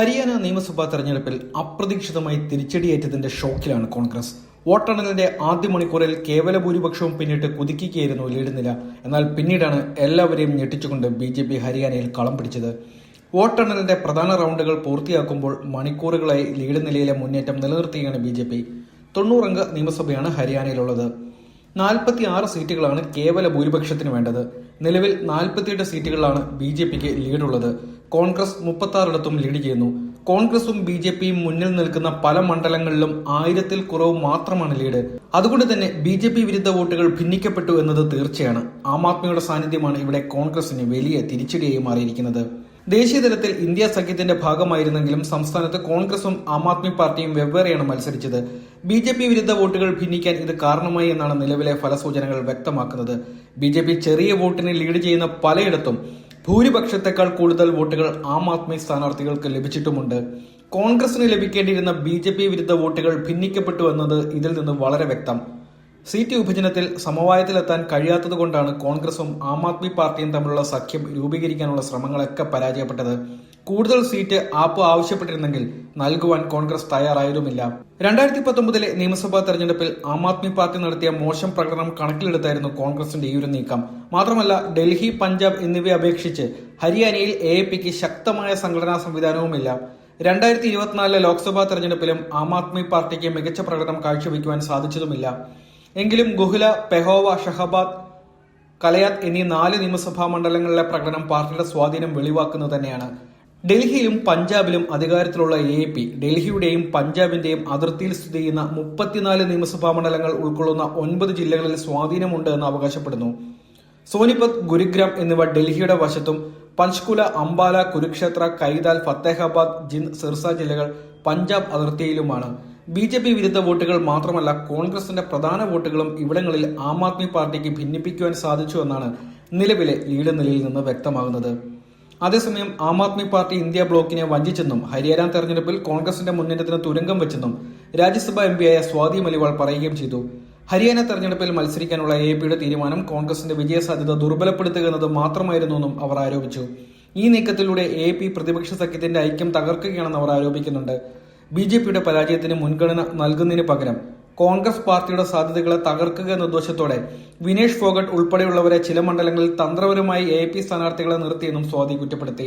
ഹരിയാന നിയമസഭാ തെരഞ്ഞെടുപ്പിൽ അപ്രതീക്ഷിതമായി തിരിച്ചടിയേറ്റതിന്റെ ഷോക്കിലാണ് കോൺഗ്രസ്. വോട്ടെണ്ണലിന്റെ ആദ്യ മണിക്കൂറിൽ കേവല ഭൂരിപക്ഷവും പിന്നിട്ട് കുതിക്കുകയായിരുന്നു ലീഡ് നില. എന്നാൽ പിന്നീടാണ് എല്ലാവരെയും ഞെട്ടിച്ചുകൊണ്ട് ബി ജെ പി ഹരിയാനയിൽ കളം പിടിച്ചത്. വോട്ടെണ്ണലിന്റെ പ്രധാന റൗണ്ടുകൾ പൂർത്തിയാക്കുമ്പോൾ മണിക്കൂറുകളായി ലീഡ് നിലയിലെ മുന്നേറ്റം നിലനിർത്തുകയാണ് ബി ജെ പി. തൊണ്ണൂറംഗ നിയമസഭയാണ് ഹരിയാനയിലുള്ളത്. നാൽപ്പത്തി ആറ് സീറ്റുകളാണ് കേവല ഭൂരിപക്ഷത്തിന് വേണ്ടത്. നിലവിൽ നാൽപ്പത്തിയെട്ട് സീറ്റുകളിലാണ് ബി ജെ പിക്ക് ലീഡുള്ളത്. കോൺഗ്രസ് മുപ്പത്തി ആറിടത്തും ലീഡ് ചെയ്യുന്നു. കോൺഗ്രസും ബി ജെ പിയും മുന്നിൽ നിൽക്കുന്ന പല മണ്ഡലങ്ങളിലും ആയിരത്തിൽ കുറവ് മാത്രമാണ് ലീഡ്. അതുകൊണ്ട് തന്നെ ബി ജെ പി വിരുദ്ധ വോട്ടുകൾ ഭിന്നിക്കപ്പെട്ടു എന്നത് തീർച്ചയാണ്. ആം ആദ്മിയുടെ സാന്നിധ്യമാണ് ഇവിടെ കോൺഗ്രസിന് വലിയ തിരിച്ചടിയായി മാറിയിരിക്കുന്നത്. ദേശീയതലത്തിൽ ഇന്ത്യ സഖ്യത്തിന്റെ ഭാഗമായിരുന്നെങ്കിലും സംസ്ഥാനത്ത് കോൺഗ്രസും ആം ആദ്മി പാർട്ടിയും വെവ്വേറെയാണ് മത്സരിച്ചത്. ബി ജെ പി വിരുദ്ധ വോട്ടുകൾ ഭിന്നിക്കാൻ ഇത് കാരണമായി എന്നാണ് നിലവിലെ ഫലസൂചനകൾ വ്യക്തമാക്കുന്നത്. ബി ജെ പി ചെറിയ വോട്ടിന് ലീഡ് ചെയ്യുന്ന പലയിടത്തും ഭൂരിപക്ഷത്തെക്കാൾ കൂടുതൽ വോട്ടുകൾ ആം ആദ്മി സ്ഥാനാർത്ഥികൾക്ക് ലഭിച്ചിട്ടുമുണ്ട്. കോൺഗ്രസിന് ലഭിക്കേണ്ടിയിരുന്ന ബി ജെ പി വിരുദ്ധ വോട്ടുകൾ ഭിന്നിക്കപ്പെട്ടു എന്നത് ഇതിൽ നിന്ന് വളരെ വ്യക്തം. സീറ്റ് വിഭജനത്തിൽ സമവായത്തിലെത്താൻ കഴിയാത്തതുകൊണ്ടാണ് കോൺഗ്രസും ആം ആദ്മി പാർട്ടിയും തമ്മിലുള്ള സഖ്യം രൂപീകരിക്കാനുള്ള ശ്രമങ്ങളൊക്കെ പരാജയപ്പെട്ടത്. കൂടുതൽ സീറ്റ് ആപ്പ് ആവശ്യപ്പെട്ടിരുന്നെങ്കിൽ നൽകുവാൻ കോൺഗ്രസ് തയ്യാറായതുമില്ല രണ്ടായിരത്തി പത്തൊമ്പതിലെ നിയമസഭാ തെരഞ്ഞെടുപ്പിൽ ആം ആദ്മി പാർട്ടി നടത്തിയ മോശം പ്രകടനം കണക്കിലെടുത്തായിരുന്നു കോൺഗ്രസിന്റെ ഈ ഒരു നീക്കം. മാത്രമല്ല ഡൽഹി പഞ്ചാബ് എന്നിവയെ അപേക്ഷിച്ച് ഹരിയാനയിൽ എ പിക്ക് ശക്തമായ സംഘടനാ സംവിധാനവുമില്ല. രണ്ടായിരത്തി ഇരുപത്തിനാലിലെ ലോക്സഭാ തെരഞ്ഞെടുപ്പിലും ആം ആദ്മി പാർട്ടിക്ക് മികച്ച പ്രകടനം കാഴ്ചവെക്കുവാൻ സാധിച്ചതുമില്ല. എങ്കിലും ഗുഹ്ല പെഹോവ ഷഹബാദ് കലയാത്ത് എന്നീ നാല് നിയമസഭാ മണ്ഡലങ്ങളിലെ പ്രകടനം പാർട്ടിയുടെ സ്വാധീനം വെളിവാക്കുന്നത് തന്നെയാണ്. ഡൽഹിയിലും പഞ്ചാബിലും അധികാരത്തിലുള്ള എ പി ഡൽഹിയുടെയും പഞ്ചാബിന്റെയും അതിർത്തിയിൽ സ്ഥിതി ചെയ്യുന്ന മുപ്പത്തിനാല് നിയമസഭാ മണ്ഡലങ്ങൾ ഉൾക്കൊള്ളുന്ന ഒൻപത് ജില്ലകളിൽ സ്വാധീനമുണ്ട് എന്ന് അവകാശപ്പെടുന്നു. സോനിപത് ഗുരുഗ്രാം എന്നിവ ഡൽഹിയുടെ വശത്തും പഞ്ച്കുല അംബാല കുരുക്ഷേത്ര കൈതാൽ ഫത്തേഹാബാദ് ജിന്ദ് സിർസ ജില്ലകൾ പഞ്ചാബ് അതിർത്തിയിലുമാണ്. ബി ജെ പി വിരുദ്ധ വോട്ടുകൾ മാത്രമല്ല കോൺഗ്രസിന്റെ പ്രധാന വോട്ടുകളും ഇവിടങ്ങളിൽ ആം ആദ്മി പാർട്ടിക്ക് ഭിന്നിപ്പിക്കുവാൻ സാധിച്ചു എന്നാണ് നിലവിലെ ലീഡ് നിലയിൽ നിന്ന് വ്യക്തമാകുന്നത്. അതേസമയം ആം ആദ്മി പാർട്ടി ഇന്ത്യ ബ്ലോക്കിനെ വഞ്ചിച്ചെന്നും ഹരിയാന തെരഞ്ഞെടുപ്പിൽ കോൺഗ്രസിന്റെ മുന്നേറ്റത്തിന് തുരങ്കം വെച്ചെന്നും രാജ്യസഭാ എം പിയായ സ്വാതി മലിവാൾ പറയുകയും ചെയ്തു. ഹരിയാന തെരഞ്ഞെടുപ്പിൽ മത്സരിക്കാനുള്ള എ പിയുടെ തീരുമാനം കോൺഗ്രസിന്റെ വിജയ സാധ്യത ദുർബലപ്പെടുത്തുക എന്നത് മാത്രമായിരുന്നുവെന്നും അവർ ആരോപിച്ചു. ഈ നീക്കത്തിലൂടെ എ പി പ്രതിപക്ഷ സഖ്യത്തിന്റെ ഐക്യം തകർക്കുകയാണെന്ന് അവർ ആരോപിക്കുന്നുണ്ട്. ബി ജെ പിയുടെ പരാജയത്തിന് മുൻഗണന നൽകുന്നതിന് പകരം കോൺഗ്രസ് പാർട്ടിയുടെ സാധ്യതകളെ തകർക്കുക എന്ന ഉദ്ദേശത്തോടെ വിനേഷ് ഫോഗട്ട് ഉൾപ്പെടെയുള്ളവരെ ചില മണ്ഡലങ്ങളിൽ തന്ത്രപരമായി എ പി സ്ഥാനാർത്ഥികളെ നിർത്തിയെന്നും സ്വാതി കുറ്റപ്പെടുത്തി.